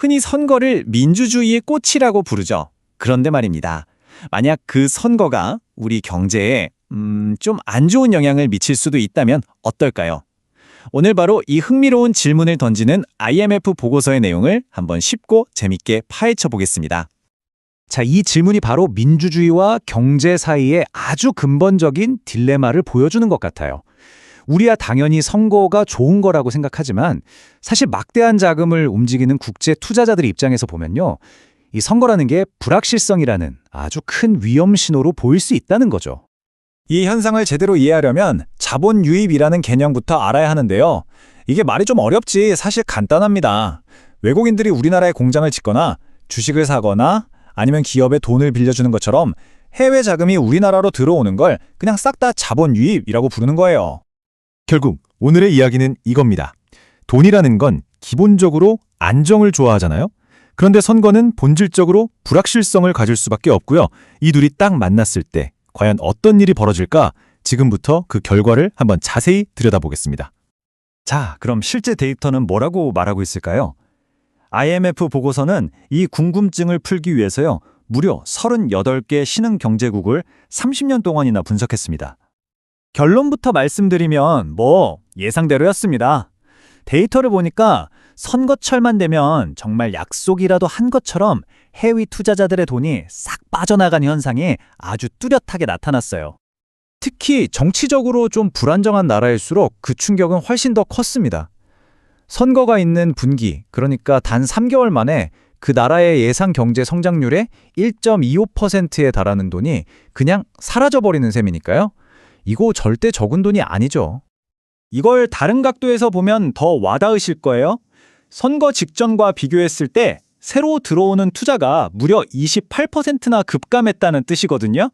흔히 선거를 민주주의의 꽃이라고 부르죠. 그런데 말입니다. 만약 그 선거가 우리 경제에 음, 좀 안 좋은 영향을 미칠 수도 있다면 어떨까요? 오늘 바로 이 흥미로운 질문을 던지는 IMF 보고서의 내용을 한번 쉽고 재밌게 파헤쳐 보겠습니다. 자, 이 질문이 바로 민주주의와 경제 사이의 아주 근본적인 딜레마를 보여주는 것 같아요. 우리야 당연히 선거가 좋은 거라고 생각하지만 사실 막대한 자금을 움직이는 국제 투자자들 입장에서 보면요. 이 선거라는 게 불확실성이라는 아주 큰 위험 신호로 보일 수 있다는 거죠. 이 현상을 제대로 이해하려면 자본 유입이라는 개념부터 알아야 하는데요. 이게 말이 좀 어렵지 사실 간단합니다. 외국인들이 우리나라에 공장을 짓거나 주식을 사거나 아니면 기업에 돈을 빌려주는 것처럼 해외 자금이 우리나라로 들어오는 걸 그냥 싹 다 자본 유입이라고 부르는 거예요. 결국 오늘의 이야기는 이겁니다. 돈이라는 건 기본적으로 안정을 좋아하잖아요. 그런데 선거는 본질적으로 불확실성을 가질 수밖에 없고요. 이 둘이 딱 만났을 때 과연 어떤 일이 벌어질까? 지금부터 그 결과를 한번 자세히 들여다보겠습니다. 자, 그럼 실제 데이터는 뭐라고 말하고 있을까요? IMF 보고서는 이 궁금증을 풀기 위해서요. 무려 38개 신흥 경제국을 30년 동안이나 분석했습니다. 결론부터 말씀드리면 뭐 예상대로였습니다. 데이터를 보니까 선거철만 되면 정말 약속이라도 한 것처럼 해외 투자자들의 돈이 싹 빠져나간 현상이 아주 뚜렷하게 나타났어요. 특히 정치적으로 좀 불안정한 나라일수록 그 충격은 훨씬 더 컸습니다. 선거가 있는 분기, 그러니까 단 3개월 만에 그 나라의 예상 경제 성장률의 1.25%에 달하는 돈이 그냥 사라져버리는 셈이니까요. 이거 절대 적은 돈이 아니죠. 이걸 다른 각도에서 보면 더 와닿으실 거예요. 선거 직전과 비교했을 때 새로 들어오는 투자가 무려 28%나 급감했다는 뜻이거든요.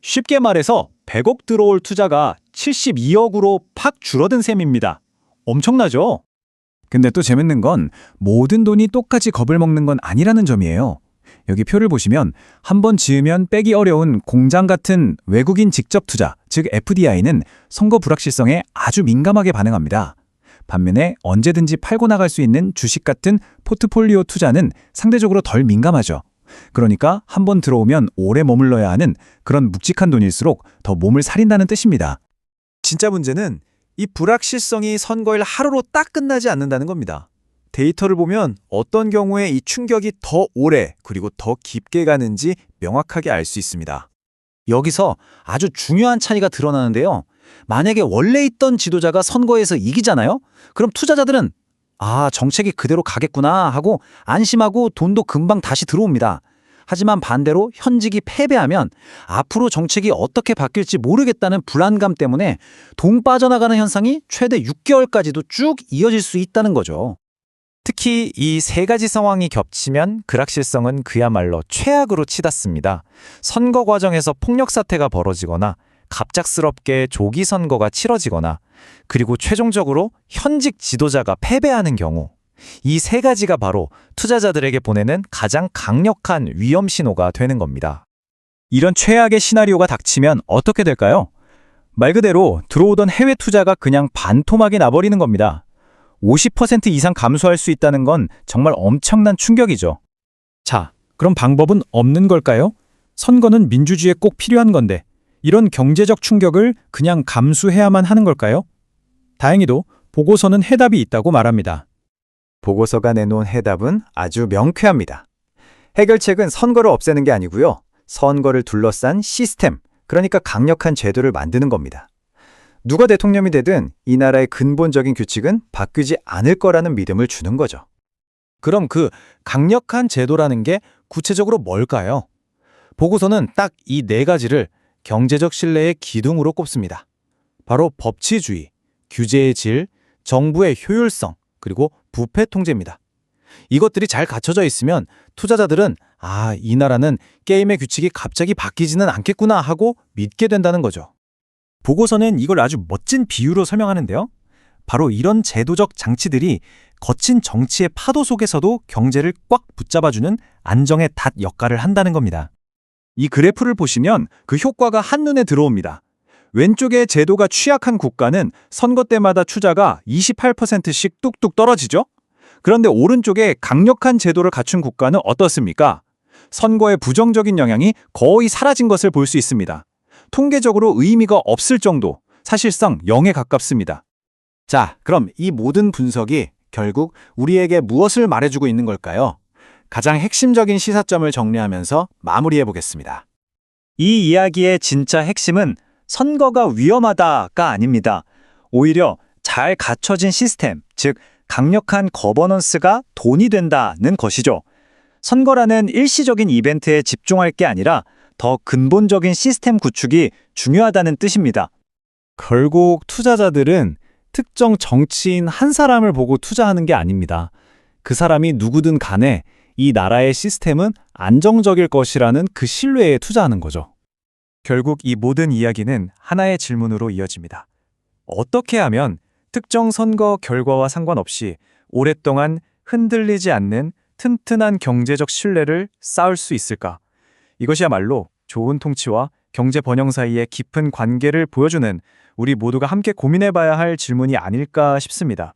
쉽게 말해서 100억 들어올 투자가 72억으로 팍 줄어든 셈입니다. 엄청나죠? 근데 또 재밌는 건 모든 돈이 똑같이 겁을 먹는 건 아니라는 점이에요. 여기 표를 보시면 한 번 지으면 빼기 어려운 공장 같은 외국인 직접 투자, 즉 FDI는 선거 불확실성에 아주 민감하게 반응합니다. 반면에 언제든지 팔고 나갈 수 있는 주식 같은 포트폴리오 투자는 상대적으로 덜 민감하죠. 그러니까 한 번 들어오면 오래 머물러야 하는 그런 묵직한 돈일수록 더 몸을 사린다는 뜻입니다. 진짜 문제는 이 불확실성이 선거일 하루로 딱 끝나지 않는다는 겁니다. 데이터를 보면 어떤 경우에 이 충격이 더 오래 그리고 더 깊게 가는지 명확하게 알 수 있습니다. 여기서 아주 중요한 차이가 드러나는데요. 만약에 원래 있던 지도자가 선거에서 이기잖아요? 그럼 투자자들은 아, 정책이 그대로 가겠구나 하고 안심하고 돈도 금방 다시 들어옵니다. 하지만 반대로 현직이 패배하면 앞으로 정책이 어떻게 바뀔지 모르겠다는 불안감 때문에 돈 빠져나가는 현상이 최대 6개월까지도 쭉 이어질 수 있다는 거죠. 특히 이 세 가지 상황이 겹치면 불확실성은 그야말로 최악으로 치닫습니다. 선거 과정에서 폭력 사태가 벌어지거나 갑작스럽게 조기 선거가 치러지거나 그리고 최종적으로 현직 지도자가 패배하는 경우 이 세 가지가 바로 투자자들에게 보내는 가장 강력한 위험 신호가 되는 겁니다. 이런 최악의 시나리오가 닥치면 어떻게 될까요? 말 그대로 들어오던 해외 투자가 그냥 반토막이 나버리는 겁니다. 50% 이상 감소할 수 있다는 건 정말 엄청난 충격이죠. 자, 그럼 방법은 없는 걸까요? 선거는 민주주의에 꼭 필요한 건데 이런 경제적 충격을 그냥 감수해야만 하는 걸까요? 다행히도 보고서는 해답이 있다고 말합니다. 보고서가 내놓은 해답은 아주 명쾌합니다. 해결책은 선거를 없애는 게 아니고요. 선거를 둘러싼 시스템, 그러니까 강력한 제도를 만드는 겁니다. 누가 대통령이 되든 이 나라의 근본적인 규칙은 바뀌지 않을 거라는 믿음을 주는 거죠. 그럼 그 강력한 제도라는 게 구체적으로 뭘까요? 보고서는 딱 이 네 가지를 경제적 신뢰의 기둥으로 꼽습니다. 바로 법치주의, 규제의 질, 정부의 효율성, 그리고 부패 통제입니다. 이것들이 잘 갖춰져 있으면 투자자들은 아, 이 나라는 게임의 규칙이 갑자기 바뀌지는 않겠구나 하고 믿게 된다는 거죠. 보고서는 이걸 아주 멋진 비유로 설명하는데요. 바로 이런 제도적 장치들이 거친 정치의 파도 속에서도 경제를 꽉 붙잡아주는 안정의 닷 역할을 한다는 겁니다. 이 그래프를 보시면 그 효과가 한눈에 들어옵니다. 왼쪽에 제도가 취약한 국가는 선거 때마다 투자가 28%씩 뚝뚝 떨어지죠? 그런데 오른쪽에 강력한 제도를 갖춘 국가는 어떻습니까? 선거의 부정적인 영향이 거의 사라진 것을 볼 수 있습니다. 통계적으로 의미가 없을 정도, 사실상 0에 가깝습니다. 자, 그럼 이 모든 분석이 결국 우리에게 무엇을 말해주고 있는 걸까요? 가장 핵심적인 시사점을 정리하면서 마무리해 보겠습니다. 이 이야기의 진짜 핵심은 선거가 위험하다가 아닙니다. 오히려 잘 갖춰진 시스템, 즉 강력한 거버넌스가 돈이 된다는 것이죠. 선거라는 일시적인 이벤트에 집중할 게 아니라 더 근본적인 시스템 구축이 중요하다는 뜻입니다. 결국 투자자들은 특정 정치인 한 사람을 보고 투자하는 게 아닙니다. 그 사람이 누구든 간에 이 나라의 시스템은 안정적일 것이라는 그 신뢰에 투자하는 거죠. 결국 이 모든 이야기는 하나의 질문으로 이어집니다. 어떻게 하면 특정 선거 결과와 상관없이 오랫동안 흔들리지 않는 튼튼한 경제적 신뢰를 쌓을 수 있을까? 이것이야말로 좋은 통치와 경제 번영 사이의 깊은 관계를 보여주는 우리 모두가 함께 고민해봐야 할 질문이 아닐까 싶습니다.